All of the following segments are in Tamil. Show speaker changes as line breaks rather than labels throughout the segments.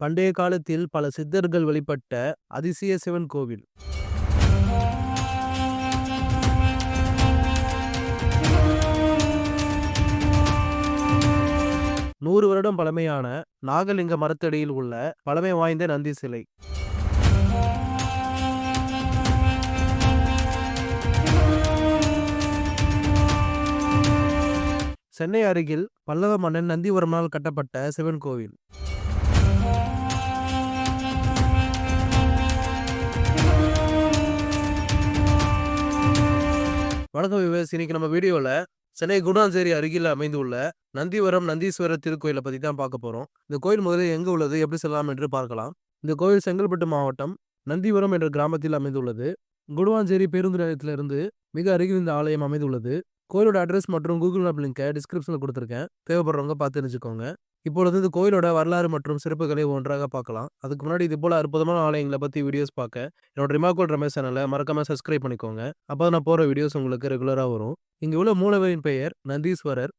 பண்டைய காலத்தில் பல சித்தர்கள் வழிபட்ட அதிசய சிவன் கோவில். நூறு வருடம் பழமையான நாகலிங்க மரத்தடியில் உள்ள பழமை வாய்ந்த நந்தி சிலை. சென்னை அருகில் பல்லவ மன்னன் நந்திவர்மனால் கட்டப்பட்ட சிவன் கோவில். வணக்கம் விவேஸ். இன்னைக்கு நம்ம வீடியோவில் சென்னை குணாஞ்சேரி அருகில் அமைந்துள்ள நந்திவரம் நந்தீஸ்வரர் திருக்கோயிலை பற்றி தான் பார்க்க போகிறோம் இந்த கோயில் முதலில் எங்கே உள்ளது எப்படி செல்லலாம் என்று பார்க்கலாம். இந்த கோயில் செங்கல்பட்டு மாவட்டம் நந்திவரம் என்ற கிராமத்தில் அமைந்துள்ளது. குடுவாஞ்சேரி பேருந்து நிலையத்திலிருந்து மிக அருகில் இந்த ஆலயம் அமைந்துள்ளது. கோயிலோட அட்ரஸ் மற்றும் கூகுள் மேப் லிங்கை டிஸ்கிரிப்ஷனில் கொடுத்துருக்கேன். தேவைப்படுறவங்க பார்த்து தெரிஞ்சுக்கோங்க. இப்பொழுது இந்த கோயிலோட வரலாறு மற்றும் சிறப்புகளை ஒன்றாக பார்க்கலாம். அதுக்கு முன்னாடி இது போல அற்புதமான ஆலயங்களை பற்றி வீடியோஸ் பார்க்க என்னோட ரிமாக்கோல் ரமேஷ் சேனலை மறக்காம சப்ஸ்கிரைப் பண்ணிக்கோங்க. அப்போ நான் போகிற வீடியோஸ் உங்களுக்கு ரெகுலராக வரும். இங்கே உள்ள மூலவரின் பெயர் நந்தீஸ்வரர்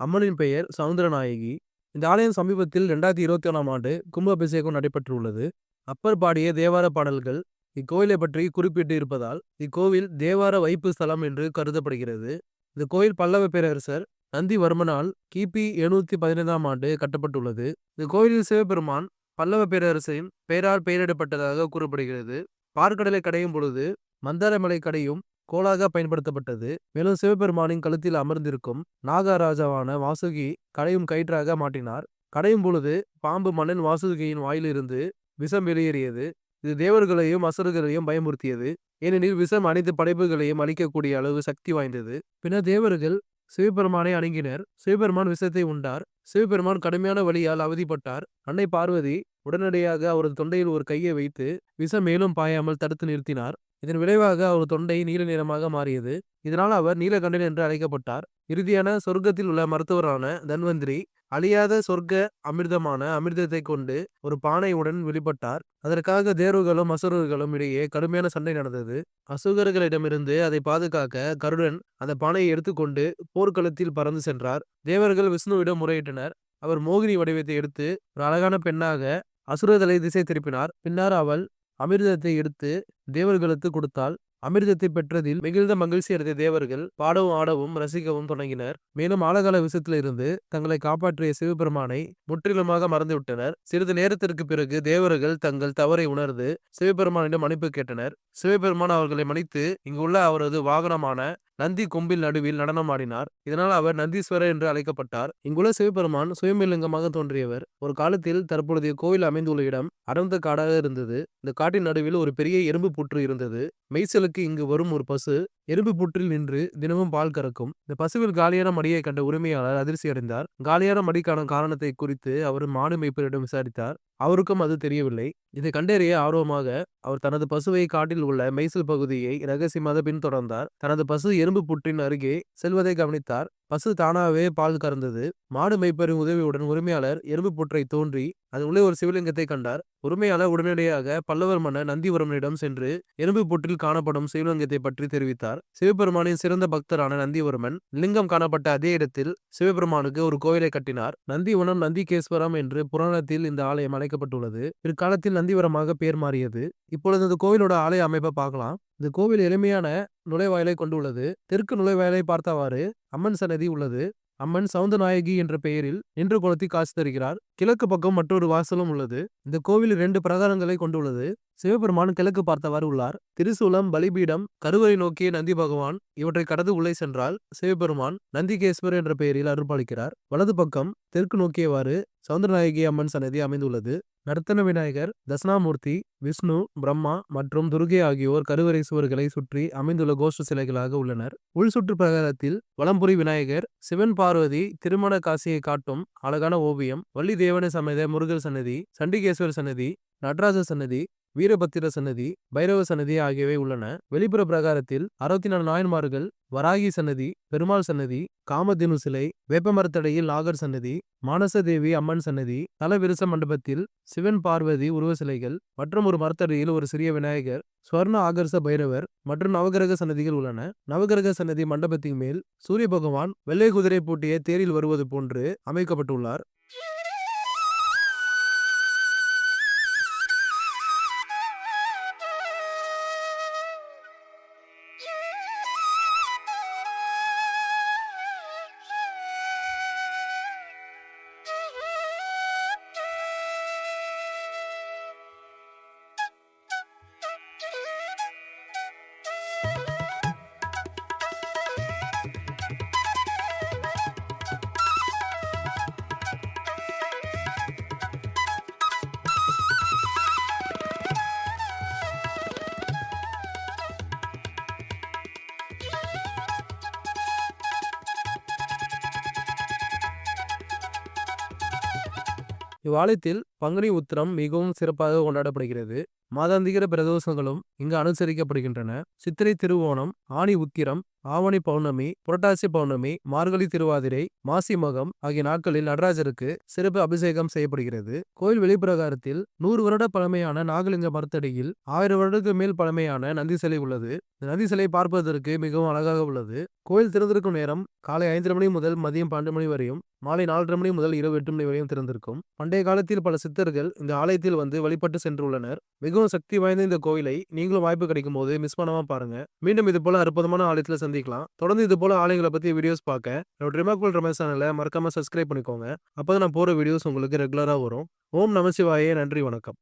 அம்மனின் பெயர் சவுந்தரநாயகி. இந்த ஆலயம் சமீபத்தில் ரெண்டாயிரத்தி இருபத்தி ஒன்றாம் ஆண்டு கும்ப அபிஷேகம் நடைபெற்றுள்ளது. அப்பர் பாடிய தேவார பாடல்கள் இக்கோயிலை பற்றி குறிப்பிட்டு இருப்பதால் இக்கோவில் தேவார வைப்பு ஸ்தலம் என்று கருதப்படுகிறது. இந்த கோயில் பல்லவ பேரரசர் நந்திவர்மனால் கிபி எழுநூத்தி பதினைந்தாம் ஆண்டு கட்டப்பட்டுள்ளது. இந்த கோயிலில் சிவபெருமான் பல்லவ பேரரசின் பெயரால் பெயரிடப்பட்டதாக கூறப்படுகிறது. பார்க்கடலை கடையும் பொழுது மந்தாரமலை கடையும் கோலாக பயன்படுத்தப்பட்டது. மேலும் சிவபெருமானின் கழுத்தில் அமர்ந்திருக்கும் நாகராஜாவான வாசுகி கடையும் கயிற்றாக மாட்டினார் கடையும் பொழுது பாம்பு மன்னன் வாசுகியின் வாயிலிருந்து விஷம் வெளியேறியது. இது தேவர்களையும் அசுரர்களையும் பயமுறுத்தியது. ஏனெனில் விஷம் அனைத்து படைப்புகளையும் அழிக்கக்கூடிய அளவு சக்தி வாய்ந்தது. பின்னர் தேவர்கள் சிவபெருமானை அணுகினர். சிவபெருமான் விஷத்தை உண்டார். சிவபெருமான் கடுமையான வழியால் அவதிப்பட்டார். அன்னை பார்வதி உடனடியாக அவரது தொண்டையில் ஒரு கையை வைத்து விஷம் மேலும் பாயாமல் தடுத்து நிறுத்தினார். இதன் விளைவாக அவர் தொண்டை நீல நிறமாக மாறியது. இதனால் அவர் நீலகண்டன் என்று அழைக்கப்பட்டார். இறுதியான சொர்க்கத்தில் உள்ள மருத்துவரான தன்வந்திரி அழியாத சொர்க்க அமிர்தமான அமிர்தத்தை கொண்டு ஒரு பானையுடன் வெளிப்பட்டார். அதற்காக தேர்வுகளும் அசுரர்களும் இடையே கடுமையான சண்டை நடந்தது. அசுகர்களிடமிருந்து அதை பாதுகாக்க கருடன் அந்த பானையை எடுத்துக்கொண்டு போர்க்களத்தில் பறந்து சென்றார். தேவர்கள் விஷ்ணுவிடம் முறையிட்டனர். அவர் மோகினி வடிவத்தை எடுத்து ஒரு அழகான பெண்ணாக அசுரர்களை திசை திருப்பினார். பின்னர் அவள் அமிர்தத்தை எடுத்து தேவர்களுக்கு கொடுத்தாள். அமிர்தத்தை பெற்றதில் மிகுந்த மகிழ்ச்சி அடைந்த தேவர்கள் பாடவும் ஆடவும் ரசிக்கவும் தொடங்கினர். மேலும் ஆழகால விஷயத்திலிருந்து தங்களை காப்பாற்றிய சிவபெருமானை முற்றிலுமாக மறந்துவிட்டனர். சிறிது நேரத்திற்கு பிறகு தேவர்கள் தங்கள் தவறை உணர்ந்து சிவபெருமானிடம் மன்னிப்பு கேட்டனர். சிவபெருமான் அவர்களை மன்னித்து இங்குள்ள அவரது வாகனமான நந்தி கொம்பில் நடுவில் நடனமாடினார் இதனால் அவர் நந்தீஸ்வரர் என்று அழைக்கப்பட்டார். இங்குள்ள சிவபெருமான் சுயமிலிங்கமாக தோன்றியவர். ஒரு காலத்தில் தற்பொழுதைய கோவில் அமைந்துள்ள இடம் அடர்ந்த காடாக இருந்தது. இந்த காட்டின் நடுவில் ஒரு பெரிய எறும்பு புற்று இருந்தது. மெய்சலுக்கு இங்கு வரும் ஒரு பசு எறும்பு புற்றில் நின்று தினமும் பால் கறக்கும். இந்த பசுவில் காலியான மடியை கண்ட உரிமையாளர் அதிர்ச்சி அடைந்தார். காலியான மடிக்கான காரணத்தை குறித்து அவர் மாடு மேய்ப்பரிடம் விசாரித்தார். அவருக்கும் அது தெரியவில்லை. இதை கண்டறிய ஆர்வமாக அவர் தனது பசுவை காட்டில் உள்ள மெய்சல் பகுதியை ரகசியமாக பின்தொடர்ந்தார். தனது பசு எறும்பு புற்றின் அருகே செல்வதை கவனித்தார். பசு தானாகவே பால் கறந்தது. மாடு மெய்ப்பரின் உதவியுடன் உரிமையாளர் எறும்பு புற்றை தோன்றி அது உள்ளே ஒரு சிவலிங்கத்தை கண்டார். உரிமையாளர் உடனடியாக பல்லவர் மன்னர் நந்திவர்மனிடம் சென்று எறும்பு புற்றில் காணப்படும் சிவலிங்கத்தை பற்றி தெரிவித்தார். சிவபெருமானின் சிறந்த பக்தரான நந்திவர்மன் லிங்கம் காணப்பட்ட அதே இடத்தில் சிவபெருமானுக்கு ஒரு கோயிலை கட்டினார். நந்திவனம் நந்திகேஸ்வரம் என்று புராணத்தில் இந்த ஆலயம் அழைக்கப்பட்டுள்ளது. பிற்காலத்தில் நந்திவரமாக பேர் மாறியது. இப்பொழுது இந்த கோவிலோட ஆலய அமைப்பை பார்க்கலாம். இந்த கோவில் எளிமையான நுழைவாயிலை கொண்டுள்ளது. தெற்கு நுழைவாயிலை பார்த்தவாறு அம்மன் சன்னதி உள்ளது. அம்மன் சவுந்தநாயகி என்ற பெயரில் நின்று குளத்தி காசு தருகிறார். கிழக்கு பக்கம் மற்றொரு வாசலும் உள்ளது. இந்த கோவில் இரண்டு பிரகாரங்களை கொண்டுள்ளது. சிவபெருமான் கிழக்கு பார்த்தவாறு உள்ளார். திருசூலம் பலிபீடம் கருவறை நோக்கிய நந்தி பகவான் இவற்றை கடந்து உள்ளே சென்றால் சிவபெருமான் நந்திகேஸ்வர் என்ற பெயரில் அருள்பாலிக்கிறார். வலது பக்கம் தெற்கு நோக்கியவாறு சவுந்தரநாயகி அம்மன் சன்னதி அமைந்துள்ளது. நர்த்தன விநாயகர் தட்சிணாமூர்த்தி விஷ்ணு பிரம்மா மற்றும் துர்கை ஆகியோர் கருவறை சுவர்களை சுற்றி அமைந்துள்ள கோஷ்ட சிலைகளாக உள்ளனர். உள் சுற்று பிரகாரத்தில் வலம்புரி விநாயகர் சிவன் பார்வதி திருமண காசியை காட்டும் அழகான ஓவியம் வள்ளி தேவன சமேத முருகர் சன்னதி சண்டிகேஸ்வர் சன்னதி நடராஜ சன்னதி வீரபத்திர சன்னதி பைரவ சன்னதி ஆகியவை உள்ளன. வெளிப்புற பிரகாரத்தில் அறுபத்தி நாலு நாயன்மார்கள் வராகி சன்னதி பெருமாள் சன்னதி காமதினு சிலை வேப்பமரத்தடையில் நாகர் சன்னதி மானசதேவி அம்மன் சன்னதி தலவிருச மண்டபத்தில் சிவன் பார்வதி உருவ சிலைகள் மற்றும் ஒரு மரத்தடையில் ஒரு சிறிய விநாயகர் ஸ்வர்ண ஆகர்ஷ பைரவர் மற்றும் நவகிரக சன்னதிகள் உள்ளன. நவகிரக சன்னதி மண்டபத்தின் மேல் சூரிய பகவான் வெள்ளை குதிரை பூட்டிய தேரில் வருவது போன்று அமைக்கப்பட்டுள்ளார். இவ்வாலயத்தில் பங்குனி உத்திரம் மிகவும் சிறப்பாக கொண்டாடப்படுகிறது. மாதாந்திகர பிரதோஷங்களும் இங்கு அனுசரிக்கப்படுகின்றன. சித்திரை திருவோணம் ஆனி உத்திரம் ஆவணி பௌர்ணமி புரட்டாசி பௌர்ணமி மார்கழி திருவாதிரை மாசி மகம் ஆகிய நாட்களில் நடராஜருக்கு சிறப்பு அபிஷேகம் செய்யப்படுகிறது. கோயில் வெளிப்பிரகாரத்தில் நூறு வருட பழமையான நாகலிங்க மரத்தடியில் ஆயிரம் வருடத்துக்கு மேல் பழமையான நந்தி சிலை உள்ளது. இந்த நந்தி சிலை பார்ப்பதற்கு மிகவும் அழகாக உள்ளது. கோயில் திறந்திருக்கும் நேரம் காலை ஐந்தரை மணி முதல் மதியம் பன்னெண்டு மணி வரையும் மாலை நாலரை மணி முதல் இரவு எட்டு மணி வரையும் திறந்திருக்கும். பண்டைய காலத்தில் பல சித்தர்கள் இந்த ஆலயத்தில் வந்து வழிபட்டு சென்றுள்ளனர். மிகவும் சக்தி வாய்ந்த இந்த கோயிலை நீங்களும் வாய்ப்பு கிடைக்கும் போது மிஸ் பண்ணாம பாருங்க. மீண்டும் இது போல அற்புதமான ஆலயத்தில் சந்திக்கலாம். தொடர்ந்து இது போல ஆலயங்களை பத்தி வீடியோஸ் பார்க்க என்னோட ரிமார்க்கபிள் ரமேஷ் சேனலை மறக்காம சப்ஸ்கிரைப் பண்ணிக்கோங்க. அப்பதான் நான் போற வீடியோஸ் உங்களுக்கு ரெகுலரா வரும். ஓம் நமசிவாயே நன்றி வணக்கம்.